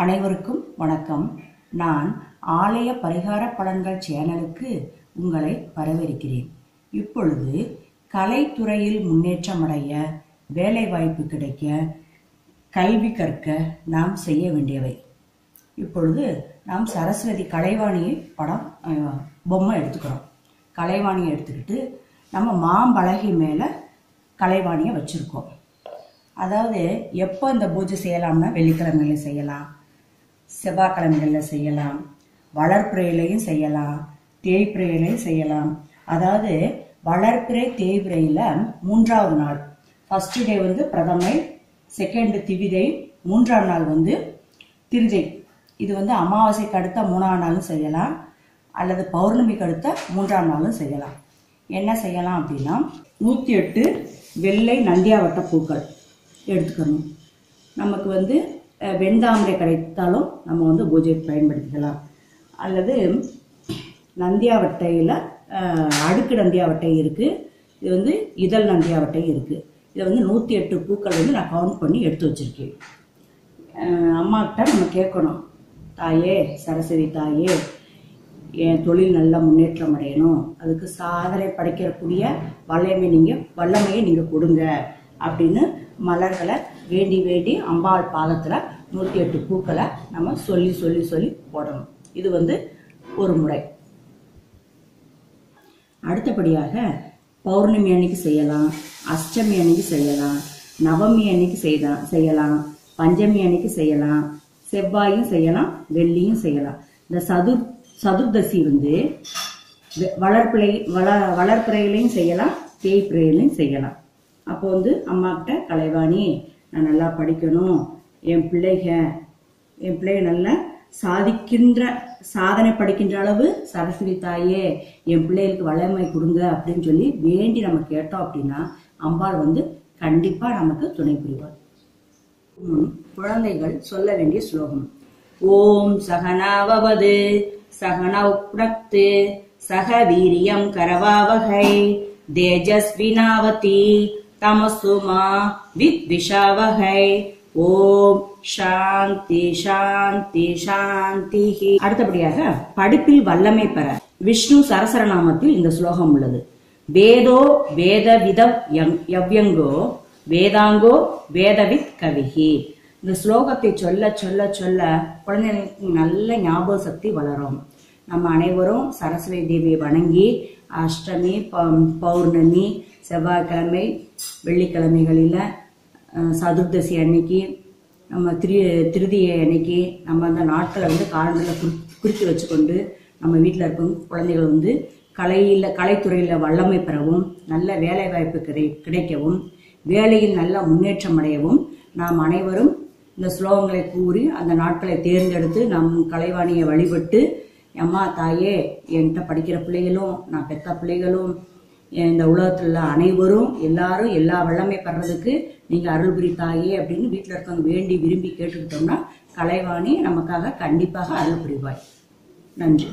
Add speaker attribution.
Speaker 1: அனைவருக்கும் வணக்கம். நான் ஆலய பரிகார பலன்கள் சேனலுக்கு உங்களை வரவேற்கிறேன். இப்பொழுது கலைத்துறையில் முன்னேற்றமடைய வேலைவாய்ப்பு கிடைக்க கல்வி கற்க நாம் செய்ய வேண்டியவை. இப்பொழுது நாம் சரஸ்வதி கலைவாணி படம் பொம்மை எடுத்துக்கிறோம். கலைவாணியை எடுத்துக்கிட்டு நம்ம மாம்பலகை மேலே கலைவாணியை வச்சுருக்கோம். அதாவது எப்போ இந்த பூஜை செய்யலாம்னா வெள்ளிக்கிழமையில செய்யலாம். செவ்வாய்க்கிழமைகளில் செய்யலாம். வளர்ப்புறையிலையும் செய்யலாம். தேய்பிறையிலையும் செய்யலாம். அதாவது வளர்ப்பிறை தேய்பிறையில் மூன்றாவது நாள். ஃபஸ்ட்டு டே வந்து பிரதமை செகண்ட் திவிதை மூன்றாம் நாள் வந்து திருதை. இது வந்து அமாவாசைக்கு அடுத்த மூணாம் நாளும் செய்யலாம். அல்லது பௌர்ணமிக்கு அடுத்த மூன்றாம் நாளும் செய்யலாம். என்ன செய்யலாம் அப்படின்னா நூற்றி எட்டு வெள்ளை நந்தியாவட்ட பூக்கள் எடுத்துக்கணும். நமக்கு வந்து வெண்தாமரை கிடைத்தாலும் நம்ம வந்து பூஜைக்கு பயன்படுத்திக்கலாம். அல்லது நந்தியாவட்டையில் அடுக்கு நந்தியாவட்டை இருக்குது இது வந்து இதழ் நந்தியாவட்டை இருக்குது இதை வந்து நூற்றி எட்டு பூக்கள் வந்து நான் கவுண்ட் பண்ணி எடுத்து வச்சுருக்கேன். அம்மாக்கிட்ட நம்ம கேட்கணும். தாயே சரஸ்வதி தாயே என் தொழில் நல்ல முன்னேற்றம் அடையணும். அதுக்கு சாதனை படைக்கக்கூடிய வல்லமை நீங்கள் வல்லமையை நீங்கள் கொடுங்க. அப்படின்னு மலர்களை வேண்டி வேண்டி அம்பாள் பாதத்தில் நூற்றி எட்டு பூக்களை நம்ம சொல்லி சொல்லி சொல்லி போடணும். இது வந்து ஒரு முறை. அடுத்தபடியாக பௌர்ணமி அன்னைக்கு செய்யலாம் அஷ்டமி அன்னைக்கு செய்யலாம் நவமி அன்னைக்கு செய்யலாம் செய்யலாம் பஞ்சமி அன்னைக்கு செய்யலாம் செவ்வாயும் செய்யலாம் வெள்ளியும் செய்யலாம். இந்த சதுர் சதுர்தசி வந்து வெ- வளர்ப்பிறை வள வளர்ப்பிறையிலையும் செய்யலாம் தேய்ப்பிறையிலையும் செய்யலாம். அப்போ வந்து அம்மாக்கிட்ட கலைவாணி நான் நல்லா படிக்கணும். என் பிள்ளைக என் பிள்ளைக நல்லா சாதிக்கின்ற சாதனை படிக்கின்ற அளவு சரஸ்வதி தாயே என் பிள்ளைகளுக்கு வளமை கொடுங்க அப்படின்னு சொல்லி வேண்டி நம்ம கேட்டோம் அப்படின்னா அம்பாள் வந்து கண்டிப்பா நமக்கு துணை புரிவார் குழந்தைகள் சொல்ல வேண்டிய ஸ்லோகம். ஓம் சகனாவது சகனௌ புனக்து சக வீரியம் கரவாவகை தேஜஸ்வினாவதி தமசுமா வித்விஷாவகை ஓம் சாந்தி சாந்தி சாந்தி அடுத்தபடியாக படிப்பில் வல்லமை பெற விஷ்ணு சரசரநாமத்தில் இந்த ஸ்லோகம் உள்ளது. வேதோ வேத வித யவ்யங்கோ வேதாங்கோ வேதவித் கவிகி. இந்த ஸ்லோகத்தை சொல்ல சொல்ல சொல்ல குழந்தைகளுக்கு நல்ல ஞாபக சக்தி வளரும். நம்ம அனைவரும் சரஸ்வதி தேவியை வணங்கி அஷ்டமி பௌர்ணமி செவ்வாய்க்கிழமை வெள்ளிக்கிழமைகளில் சதுர்தசி அன்னைக்கு நம்ம திரு திருதியை அன்னைக்கு நம்ம அந்த நாட்களை வந்து காலண்டரில் குறி குறித்து வச்சுக்கொண்டு நம்ம வீட்டில் இருக்கும் குழந்தைகள் வந்து கலையில் கலைத்துறையில் வல்லமை பெறவும் நல்ல வேலைவாய்ப்பு கிடை கிடைக்கவும் வேலையில் நல்ல முன்னேற்றம் அடையவும் நாம் அனைவரும் இந்த ஸ்லோகங்களை கூறி அந்த நாட்களை தேர்ந்தெடுத்து நம் கலைவாணியை வழிபட்டு அம்மா தாயே என்கிட்ட படிக்கிற பிள்ளைகளும் நான் பெத்த பிள்ளைகளும் இந்த உலகத்தில் உள்ள அனைவரும் எல்லாரும் எல்லா வல்லமை பெறதுக்கு நீங்கள் அருள் புரி தாயே அப்படின்னு வீட்டில் இருக்கவங்க வேண்டி விரும்பி கேட்டுக்கிட்டோம்னா கலைவாணி நமக்காக கண்டிப்பாக அருள் புரிவாய். நன்றி.